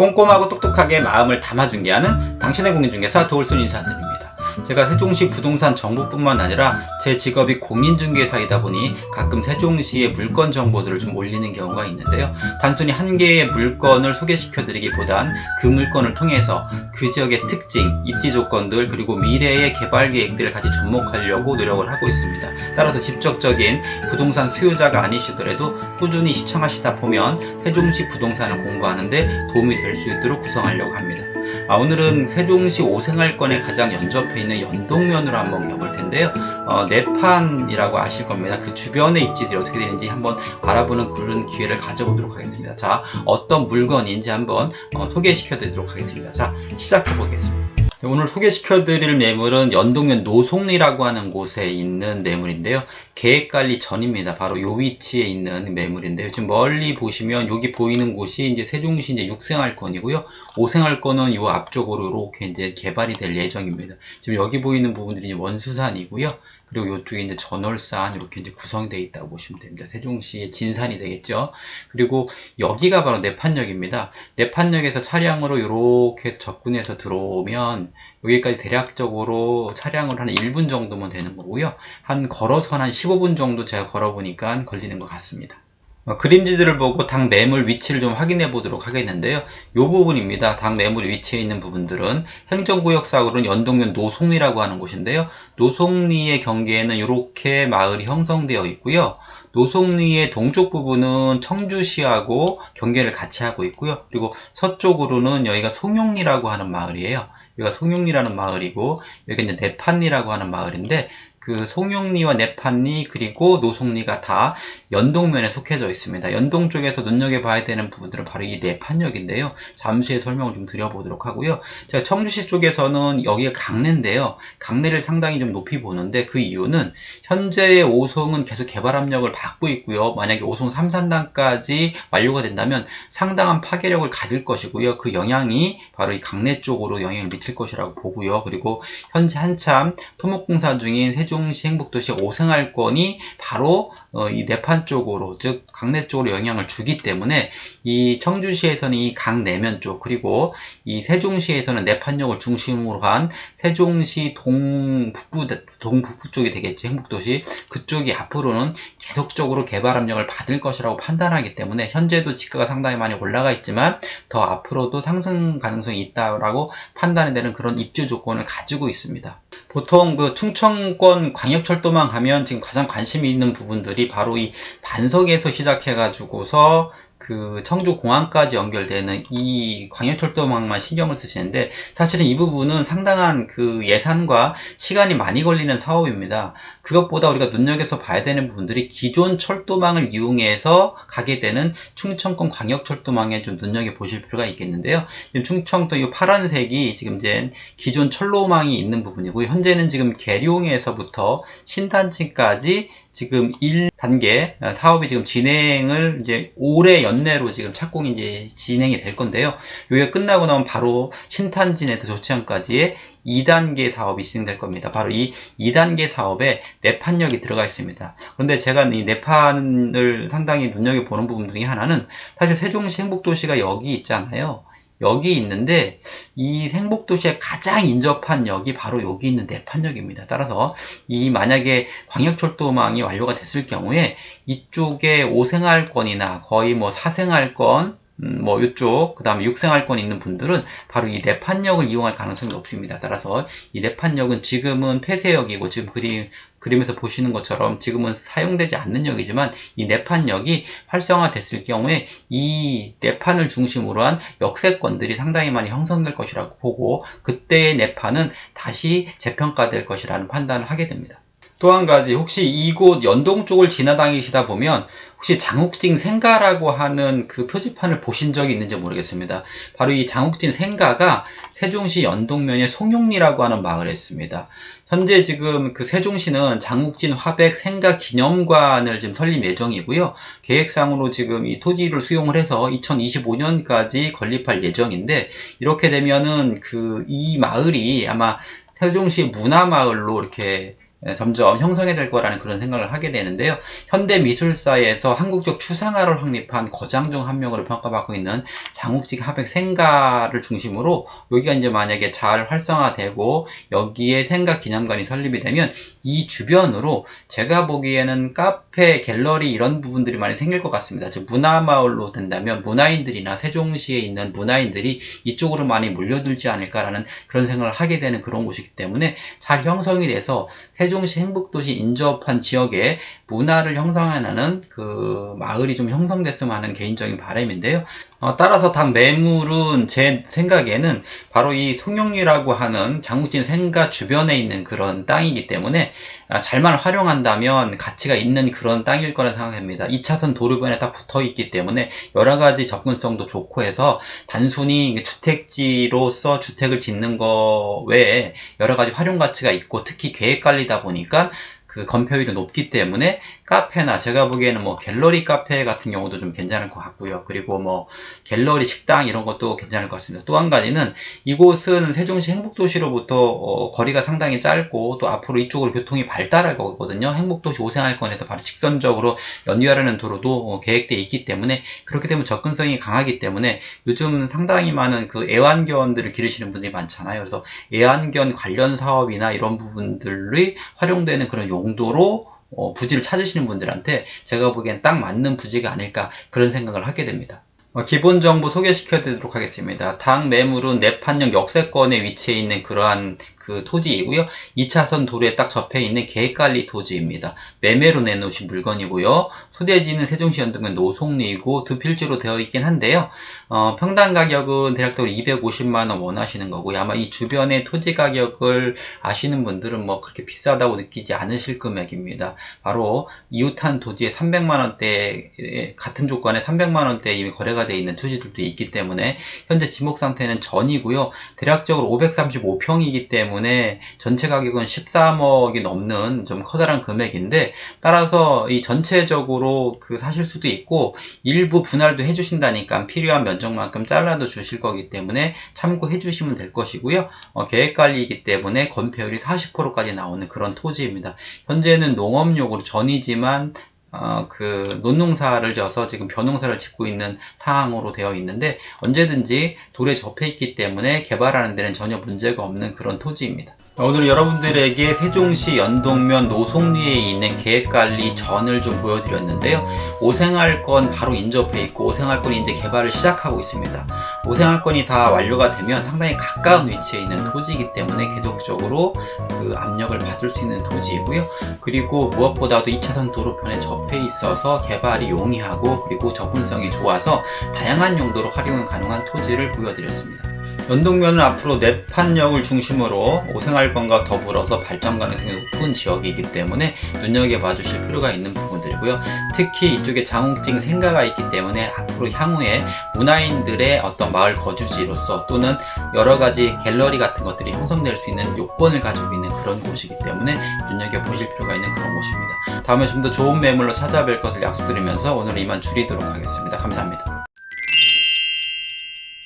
꼼꼼하고 똑똑하게 마음을 담아준 게 하는 당신의 공인중개사 도울순 인사드립니다. 제가 세종시 부동산 정보뿐만 아니라 제 직업이 공인중개사이다 보니 가끔 세종시의 물건 정보들을 좀 올리는 경우가 있는데요. 단순히 한 개의 물건을 소개시켜드리기보단 그 물건을 통해서 그 지역의 특징, 입지 조건들 그리고 미래의 개발 계획들을 같이 접목하려고 노력을 하고 있습니다. 따라서 직접적인 부동산 수요자가 아니시더라도 꾸준히 시청하시다 보면 세종시 부동산을 공부하는데 도움이 될 수 있도록 구성하려고 합니다. 아, 오늘은 세종시 오생활권에 가장 연접해 있는 연동면으로 한번 가볼 텐데요. 어, 내판이라고 아실 겁니다. 그 주변의 입지들이 어떻게 되는지 한번 알아보는 그런 기회를 가져보도록 하겠습니다. 자, 어떤 물건인지 한번 어, 소개시켜 드리도록 하겠습니다. 자, 시작해 보겠습니다. 네, 오늘 소개시켜드릴 매물은 연동면 노송리라고 하는 곳에 있는 매물인데요. 계획관리 전입니다. 바로 요 위치에 있는 매물인데요. 지금 멀리 보시면 여기 보이는 곳이 이제 세종시 이제 6생활권이고요. 5생활권은 요 앞쪽으로 이렇게 이제 개발이 될 예정입니다. 지금 여기 보이는 부분들이 원수산이고요. 그리고 이쪽에 이제 전월산 이렇게 이제 구성되어 있다고 보시면 됩니다. 세종시의 진산이 되겠죠. 그리고 여기가 바로 내판역입니다. 내판역에서 차량으로 이렇게 접근해서 들어오면 여기까지 대략적으로 차량으로 한 1분 정도면 되는 거고요. 한 걸어서 한 15분 정도 제가 걸어보니까 걸리는 것 같습니다. 어, 그림지들을 보고 당 매물 위치를 좀 확인해 보도록 하겠는데요. 이 부분입니다. 당 매물 위치에 있는 부분들은 행정구역상으로는 연동면 노송리라고 하는 곳인데요. 노송리의 경계에는 이렇게 마을이 형성되어 있고요. 노송리의 동쪽 부분은 청주시하고 경계를 같이 하고 있고요. 그리고 서쪽으로는 여기가 송용리라고 하는 마을이에요. 여기가 송용리라는 마을이고 여기 이제 내판리라고 하는 마을인데 그 송용리와 내판리 그리고 노송리가 다 연동면에 속해져 있습니다. 연동 쪽에서 눈여겨봐야 되는 부분들은 바로 이 내판역인데요. 잠시 후에 설명을 좀 드려보도록 하고요. 제가 청주시 쪽에서는 여기가 강내인데요. 강내를 상당히 좀 높이 보는데 그 이유는 현재의 오송은 계속 개발 압력을 받고 있고요. 만약에 오송 3산단까지 완료가 된다면 상당한 파괴력을 가질 것이고요. 그 영향이 바로 이 강내 쪽으로 영향을 미칠 것이라고 보고요. 그리고 현재 한참 토목공사 중인 세종 시 행복도시 오생활권이 바로 어, 이 내판 쪽으로 즉 강내 쪽으로 영향을 주기 때문에 이 청주시에서는 이 강 내면 쪽 그리고 이 세종시에서는 내판역을 중심으로 한 세종시 동북부 동북부 쪽이 되겠죠 행복도시. 그쪽이 앞으로는 계속적으로 개발 압력을 받을 것이라고 판단하기 때문에 현재도 지가가 상당히 많이 올라가 있지만 더 앞으로도 상승 가능성이 있다라고 판단이 되는 그런 입주 조건을 가지고 있습니다. 보통 그 충청권 광역철도만 가면 지금 가장 관심이 있는 부분들이 바로 이 반석에서 시작해가지고서 그 청주 공항까지 연결되는 이 광역철도망만 신경을 쓰시는데 사실은 이 부분은 상당한 그 예산과 시간이 많이 걸리는 사업입니다. 그것보다 우리가 눈여겨서 봐야 되는 부분들이 기존 철도망을 이용해서 가게 되는 충청권 광역철도망에 좀 눈여겨 보실 필요가 있겠는데요. 지금 충청도 이 파란색이 지금 이제 기존 철로망이 있는 부분이고 현재는 지금 계룡에서부터 신단층까지 지금 1단계 사업이 지금 진행을 이제 올해 연내로 지금 착공이 이제 진행이 될 건데요. 여기가 끝나고 나면 바로 신탄진에서 조치항까지의 2단계 사업이 진행될 겁니다. 바로 이 2단계 사업에 내판역이 들어가 있습니다. 그런데 제가 이 내판을 상당히 눈여겨보는 부분 중에 하나는 사실 세종시 행복도시가 여기 있잖아요. 여기 있는데 이 행복도시에 가장 인접한 역이 바로 여기 있는 내판역입니다. 따라서 이 만약에 광역철도망이 완료가 됐을 경우에 이쪽에 5생활권이나 거의 뭐 4생활권 음, 뭐 이쪽 그 다음에 6생활권 있는 분들은 바로 이 내판역을 이용할 가능성이 높습니다. 따라서 이 내판역은 지금은 폐쇄역이고 지금 그림 그림에서 보시는 것처럼 지금은 사용되지 않는 역이지만 이 내판역이 활성화됐을 경우에 이 내판을 중심으로 한 역세권들이 상당히 많이 형성될 것이라고 보고 그때의 내판은 다시 재평가될 것이라는 판단을 하게 됩니다. 또 한 가지 혹시 이곳 연동 쪽을 지나다니시다 보면 혹시 장욱진 생가라고 하는 그 표지판을 보신 적이 있는지 모르겠습니다. 바로 이 장욱진 생가가 세종시 연동면의 송용리라고 하는 마을에 있습니다. 현재 지금 그 세종시는 장욱진 화백 생가 기념관을 지금 설립 예정이고요. 계획상으로 지금 이 토지를 수용을 해서 2025년까지 건립할 예정인데 이렇게 되면은 그 이 마을이 아마 세종시 문화마을로 이렇게 예, 점점 형성이 될 거라는 그런 생각을 하게 되는데요. 현대 미술사에서 한국적 추상화를 확립한 거장 중 한 명으로 평가받고 있는 장욱직 하백 생가를 중심으로 여기가 이제 만약에 잘 활성화되고 여기에 생가 기념관이 설립이 되면 이 주변으로 제가 보기에는 카페, 갤러리 이런 부분들이 많이 생길 것 같습니다. 즉 문화마을로 된다면 문화인들이나 세종시에 있는 문화인들이 이쪽으로 많이 몰려들지 않을까라는 그런 생각을 하게 되는 그런 곳이기 때문에 잘 형성이 돼서 세 종시 행복도시 인접한 지역에 문화를 형성하는 그 마을이 좀 형성됐으면 하는 개인적인 바람인데요. 어, 따라서 당 매물은 제 생각에는 바로 이 송영리라고 하는 장국진 생가 주변에 있는 그런 땅이기 때문에 아, 잘만 활용한다면 가치가 있는 그런 땅일 거라 생각합니다. 2차선 도로변에 딱 붙어 있기 때문에 여러 가지 접근성도 좋고 해서 단순히 주택지로서 주택을 짓는 거 외에 여러 가지 활용 가치가 있고 특히 계획 관리다 보니까 그 건폐율이 높기 때문에 카페나 제가 보기에는 뭐 갤러리 카페 같은 경우도 좀 괜찮을 것 같고요. 그리고 뭐 갤러리 식당 이런 것도 괜찮을 것 같습니다. 또 한 가지는 이곳은 세종시 행복도시로부터 어, 거리가 상당히 짧고 또 앞으로 이쪽으로 교통이 발달할 거거든요. 행복도시 오생활권에서 바로 직선적으로 연결하는 도로도 어, 계획되어 있기 때문에 그렇게 되면 접근성이 강하기 때문에 요즘 상당히 많은 그 애완견들을 기르시는 분들이 많잖아요. 그래서 애완견 관련 사업이나 이런 부분들이 활용되는 그런 용 도로 어, 부지를 찾으시는 분들한테 제가 보기엔 딱 맞는 부지가 아닐까 그런 생각을 하게 됩니다. 어, 기본 정보 소개시켜 드리도록 하겠습니다. 당 매물은 내판역 역세권에 위치해 있는 그러한 그 토지이고요. 2차선 도로에 딱 접해 있는 계획관리 토지입니다. 매매로 내놓으신 물건이고요. 소재지는 세종시 연동면 노송리이고 두 필지로 되어 있긴 한데요. 어, 평당 가격은 대략적으로 250만원 원하시는 거고요. 아마 이 주변의 토지 가격을 아시는 분들은 뭐 그렇게 비싸다고 느끼지 않으실 금액입니다. 바로 이웃한 토지에 300만원대, 같은 조건에 300만원대 이미 거래가 되어 있는 토지들도 있기 때문에 현재 지목 상태는 전이고요. 대략적으로 535평이기 때문에 전체 가격은 13억이 넘는 좀 커다란 금액인데 따라서 이 전체적으로 그 사실 수도 있고 일부 분할도 해주신다니까 필요한 면적만큼 잘라도 주실 거기 때문에 참고해 주시면 될 것이고요. 어, 계획관리이기 때문에 건폐율이 40%까지 나오는 그런 토지입니다. 현재는 농업용으로 전이지만 어, 그 논농사를 져서 지금 벼농사를 짓고 있는 상황으로 되어 있는데 언제든지 돌에 접해 있기 때문에 개발하는 데는 전혀 문제가 없는 그런 토지입니다. 오늘 여러분들에게 세종시 연동면 노송리에 있는 계획관리 전을 좀 보여드렸는데요. 오생활권 바로 인접해 있고 오생활권이 이제 개발을 시작하고 있습니다. 오생활권이 다 완료가 되면 상당히 가까운 위치에 있는 토지이기 때문에 계속적으로 그 압력을 받을 수 있는 토지이고요. 그리고 무엇보다도 2차선 도로편에 접해 있어서 개발이 용이하고 그리고 접근성이 좋아서 다양한 용도로 활용 가능한 토지를 보여드렸습니다. 연동면은 앞으로 내판역을 중심으로 오생활권과 더불어서 발전 가능성이 높은 지역이기 때문에 눈여겨봐 주실 필요가 있는 부분들이고요. 특히 이쪽에 장욱징 생가가 있기 때문에 앞으로 향후에 문화인들의 어떤 마을 거주지로서 또는 여러 가지 갤러리 같은 것들이 형성될 수 있는 요건을 가지고 있는 그런 곳이기 때문에 눈여겨보실 필요가 있는 그런 곳입니다. 다음에 좀 더 좋은 매물로 찾아뵐 것을 약속드리면서 오늘 이만 줄이도록 하겠습니다. 감사합니다.